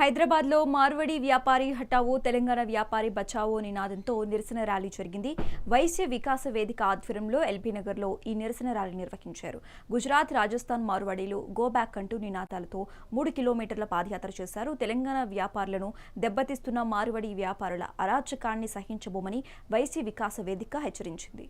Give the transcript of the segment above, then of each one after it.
హైదరాబాద్లో మార్వడి వ్యాపారి హఠావో తెలంగాణ వ్యాపారి బచావో నినాదంతో నిరసన ర్యాలీ జరిగింది. వైశ్య వికాస వేదిక ఆధ్వర్యంలో ఎల్బీ నగర్లో ఈ నిరసన ర్యాలీ నిర్వహించారు. గుజరాత్ రాజస్థాన్ మార్వడీలు గో బ్యాక్ అంటూ నినాదాలతో మూడు కిలోమీటర్ల పాదయాత్ర చేశారు. తెలంగాణ వ్యాపారులను దెబ్బతీస్తున్న మార్వడి వ్యాపారుల అరాచకాన్ని సహించబోమని వైశ్య వికాస వేదిక హెచ్చరించింది.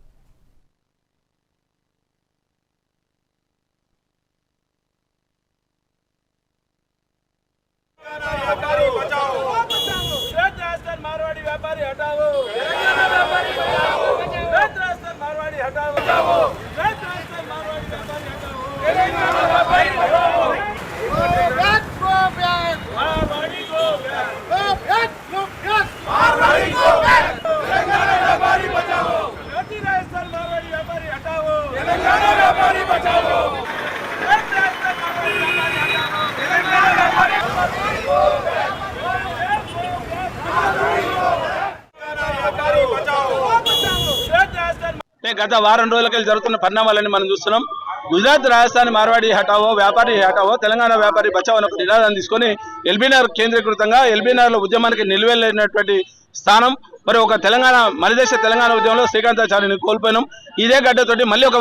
గత వారం రోజులకి జరుగుతున్న పరిణామాలని మనం చూస్తున్నాం. గుజరాత్ రాజస్థాన్ మార్వాడి హటావో వ్యాపారి హటావో తెలంగాణ వ్యాపారి బచావో అనే ఒక నినాదాన్ని తీసుకొని ఎల్బీనగర్ కేంద్రీకృతంగా ఎల్బీనగర్లో ఉద్యమానికి నిలువెళ్ళినటువంటి స్థానం మరి ఒక తెలంగాణ మనదేశ తెలంగాణ ఉద్యమంలో శ్రీకాంతాచార్యని కోల్పోయినాం. ఇదే గడ్డతోటి మళ్ళీ ఒక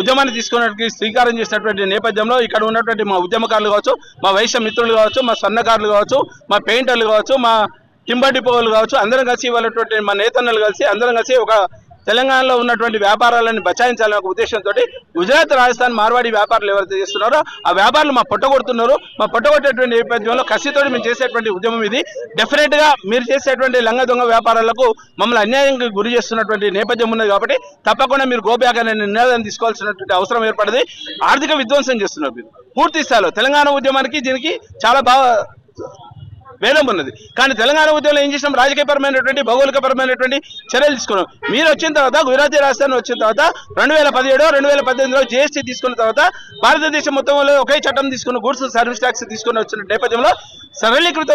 ఉద్యమాన్ని తీసుకున్నట్టు శ్రీకారం చేసినటువంటి నేపథ్యంలో ఇక్కడ ఉన్నటువంటి మా ఉద్యమకారులు కావచ్చు మా వైశ్య మిత్రులు కావచ్చు మా సన్నకారులు కావచ్చు మా పెయింటర్లు కావచ్చు మా టింబర్ డిపోలు కావచ్చు అందరం కలిసి వాళ్ళటువంటి మా నేతన్నలు కలిసి అందరం కలిసి ఒక తెలంగాణలో ఉన్నటువంటి వ్యాపారాలను బచాయించాలనే ఒక ఉద్దేశంతో గుజరాత్ రాజస్థాన్ మార్వాడి వ్యాపారులు ఎవరైతే చేస్తున్నారో ఆ వ్యాపారులు మా పొట్టగొడుతున్నారు. మా పొట్టగొట్టేటువంటి నేపథ్యంలో కసితోటి మేము చేసేటువంటి ఉద్యమం ఇది. డెఫినెట్గా మీరు చేసేటువంటి లంగ దొంగ వ్యాపారాలకు మమ్మల్ని అన్యాయంగా గురి చేస్తున్నటువంటి నేపథ్యం ఉన్నది కాబట్టి తప్పకుండా మీరు గోబ్యాక్ అనే నిర్ణయం తీసుకోవాల్సినటువంటి అవసరం ఏర్పడింది. ఆర్థిక విధ్వంసం చేస్తున్నారు మీరు. పూర్తి స్థాయిలో తెలంగాణ ఉద్యమానికి దీనికి చాలా బాగా వేలం ఉన్నది. కానీ తెలంగాణ ఉద్యమంలో ఏం చేసినాం? రాజకీయపరమైనటువంటి భౌగోళికపరమైనటువంటి చర్యలు తీసుకున్నాం. మీరు వచ్చిన తర్వాత గుజరాతీ రాజధాని వచ్చిన తర్వాత రెండు వేల పదిహేడు రెండు వేల పద్దెనిమిదిలో జీఎస్టీ తీసుకున్న తర్వాత భారతదేశం మొత్తంలో ఒకే చట్టం తీసుకున్న గూడ్స్ సర్వీస్ ట్యాక్స్ తీసుకుని వచ్చిన నేపథ్యంలో సరళీకృత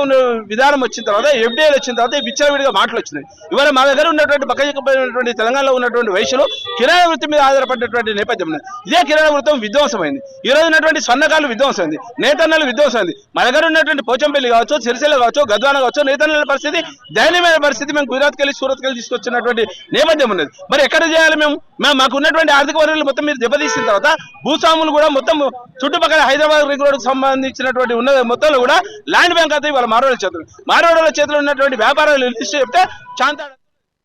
విధానం వచ్చిన తర్వాత ఎఫ్డీఐలు వచ్చిన తర్వాత విచ్చలవిడిగా మాటలు వచ్చినాయి. ఇవాళ మా దగ్గర ఉన్నటువంటి పక్కచిక్కపోయినటువంటి తెలంగాణలో ఉన్నటువంటి వయసులో కిరాణా వృత్తి మీద ఆధారపడినటువంటి నేపథ్యం ఇదే కిరాణా వృత్తం విధ్వంసమైంది. ఈ రోజు ఉన్నటువంటి స్వర్ణకాలు విధ్వంసమైంది. నేతన్నలు విధ్వంసమైంది. మా దగ్గర ఉన్నటువంటి పోచంపల్లి కావచ్చు సిరిసిల్ల కావచ్చు గద్వాన కావచ్చు నేతన్నల పరిస్థితి దయనీయమైన పరిస్థితి మేము గుజరాత్కి వెళ్ళి సూరత్కి వెళ్ళి తీసుకొచ్చినటువంటి నేపథ్యం ఉన్నది. మరి ఎక్కడ చేయాలి మేము? మేము మాకు ఉన్నటువంటి ఆర్థిక వనరులు మొత్తం మీరు దెబ్బతీసిన తర్వాత భూస్వాములు కూడా మొత్తం చుట్టుపక్కల హైదరాబాద్ రింగ్ రోడ్కు సంబంధించినటువంటి ఉన్న మొత్తంలో కూడా ల్యాండ్ బ్యాంక్ అయితే వాళ్ళ మారోళ్ళ చేతులు మారోళ్ళ చేతులు ఉన్నటువంటి వ్యాపారాలు లిస్ట్ చెప్తే శాంత